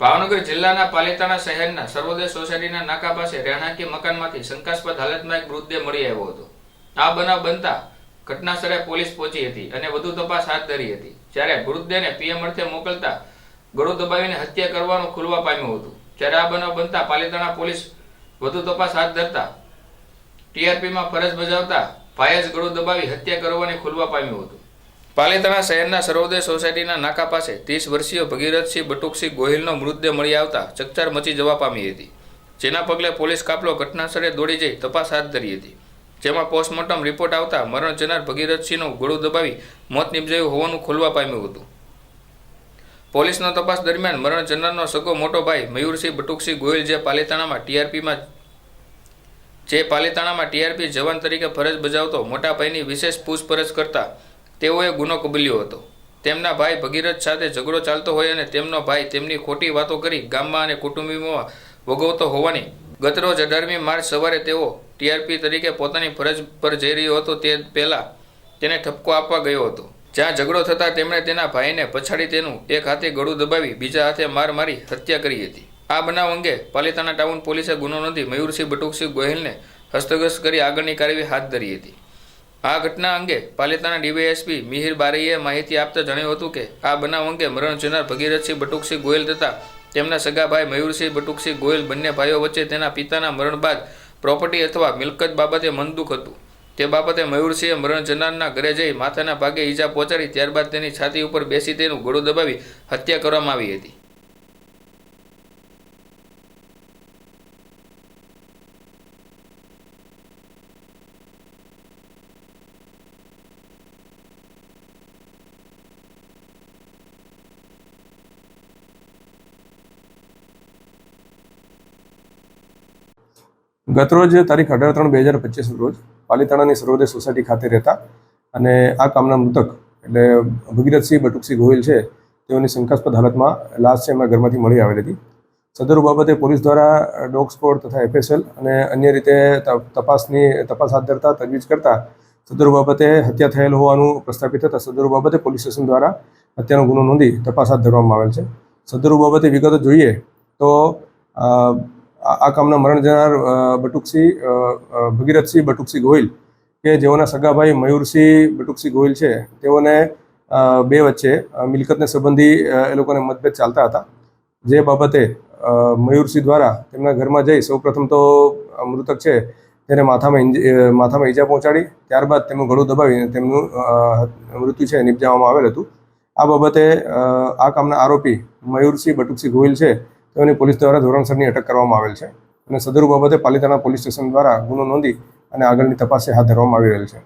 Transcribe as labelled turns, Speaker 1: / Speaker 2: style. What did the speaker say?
Speaker 1: ભાવનગર જિલ્લાના પાલિતાણા શહેરના સર્વોદય સોસાયટીના નાકા પાસે રહેણાંકી મકાનમાંથી શંકાસ્પદ હાલતમાં એક મૃતદેહ મળી આવ્યો હતો. આ બનાવ બનતા ઘટના સ્થળે પોલીસ પહોંચી હતી અને વધુ તપાસ હાથ ધરી હતી. જ્યારે મૃતદેહને પીએમ અર્થે મોકલતા ગળો દબાવીને હત્યા કરવાનું ખુલવા પામ્યું હતું. જ્યારે આ બનાવ બનતા પાલિતાણા પોલીસ વધુ તપાસ હાથ ધરતા ટીઆરપીમાં ફરજ બજાવતા ભાઈ જ ગળો દબાવી હત્યા કરવાની ખુલવા પામ્યું હતું. પાલિતાણા શહેરના સર્વોદય સોસાયટીના નાકા પાસે ત્રીસ વર્ષીય ભગીરથસિંહ બટુકસિંહ ગોહિલનો મૃતદેહ મળી આવતા ચકચાર મચી જવા પામી હતી. જેના પગલે પોલીસ કાફલો ઘટના સ્થળે દોડી જઈ તપાસ હાથ ધરી હતી. જેમાં પોસ્ટમોર્ટમ રિપોર્ટ આવતા મરણ જનાર ભગીરથસિંહનું ગળું દબાવી મોત નિપજાયું હોવાનું ખુલવા પામ્યું હતું. પોલીસનો તપાસ દરમિયાન મરણ જનારનો સગો મોટો ભાઈ મયુરસિંહ બટુકસિંહ ગોહિલ જે પાલિતાણામાં ટીઆરપીમાં જે પાલીતાણામાં ટીઆરપી જવાન તરીકે ફરજ બજાવતો મોટા ભાઈની વિશેષ પૂછપરછ કરતા તેઓએ ગુનો કબૂલ્યો હતો. તેમના ભાઈ ભગીરથ સાથે ઝઘડો ચાલતો હોય અને તેમનો ભાઈ તેમની ખોટી વાતો કરી ગામમાં અને કુટુંબીમાં ભોગવતો હોવાની ગતરોજ અઢારમી માર્ચ સવારે તેઓ ટીઆરપી તરીકે પોતાની ફરજ પર જઈ રહ્યો હતો તે પહેલાં તેને ઠપકો આપવા ગયો હતો. જ્યાં ઝઘડો થતાં તેમણે તેના ભાઈને પછાડી તેનું એક હાથે ગળું દબાવી બીજા હાથે માર મારી હત્યા કરી હતી. આ બનાવ અંગે પાલિતાણા ટાઉન પોલીસે ગુનો નોંધી મયુરસિંહ બટુકસિંહ ગોહિલને હસ્તગસ્ત કરી આગળની કાર્યવાહી હાથ ધરી હતી. આ ઘટના અંગે પાલિતાના ડીવાયએસપી મિહિર બારીએ માહિતી આપતા જણાવ્યું હતું કે, આ બનાવ અંગે મરણ જનાર ભગીરથસિંહ બટુકસિંહ ગોયલ તથા તેમના સગા ભાઈ મયુરસિંહ બટુકસિંહ ગોયલ બંને ભાઈઓ વચ્ચે તેના પિતાના મરણ બાદ પ્રોપર્ટી અથવા મિલકત બાબતે મનદુખ હતું. તે બાબતે મયુરસિંહે મરણ જનારના ઘરે જઈ માથાના ભાગે ઈજા પહોંચાડી ત્યારબાદ તેની છાતી ઉપર બેસી તેનું ગળું દબાવી હત્યા કરવામાં આવી હતી.
Speaker 2: ગતરોજ તારીખ અઢાર ત્રણ બે હજાર પચીસ રોજ પાલિતાણાની સર્વોદય સોસાયટી ખાતે રહેતા અને આ કામના મૃતક એટલે ભગીરથસિંહ બટુકસિંહ ગોહિલ છે, તેઓની શંકાસ્પદ હાલતમાં લાશ છે, એમના ઘરમાંથી મળી આવેલી હતી. સદરુ બાબતે પોલીસ દ્વારા ડોગ સ્કોડ તથા એફએસએલ અને અન્ય રીતે તપાસની, તપાસ હાથ ધરતા, તજવીજ કરતા સદરુ બાબતે હત્યા થયેલ હોવાનું પ્રસ્થાપિત થતાં સદરુ બાબતે પોલીસ સ્ટેશન દ્વારા હત્યાનો ગુનો નોંધી તપાસ હાથ ધરવામાં આવેલ છે. સદરુ બાબતે વિગતો જોઈએ તો આ કામના મરણ જનાર બટુકસિંહ ભગીરથસિંહ, બટુકસિંહ ગોહિલ, કે જેઓના સગાભાઈ મયુરસિંહ બટુકસિંહ ગોહિલ છે, તેઓને બે વચ્ચે મિલકતને સંબંધી એ લોકોને મતભેદ ચાલતા હતા. જે બાબતે મયુરસિંહ દ્વારા તેમના ઘરમાં જઈ સૌપ્રથમ તો મૃતક છે, તેને માથામાં માથામાં ઈજા પહોંચાડી, ત્યારબાદ તેમનું ગળું દબાવીને તેમનું મૃત્યુ છે, નિપજાવવામાં આવેલ હતું. આ બાબતે આ કામના આરોપી મયુરસિંહ બટુકસિંહ ગોહિલ છે તેઓની પોલીસ દ્વારા ધોરણસરની અટક કરવામાં આવેલ છે અને સદરુ બાબતે પાલિતાણા પોલીસ સ્ટેશન દ્વારા ગુનો નોંધી અને આગળની તપાસ હાથ ધરવામાં આવી રહેલ છે.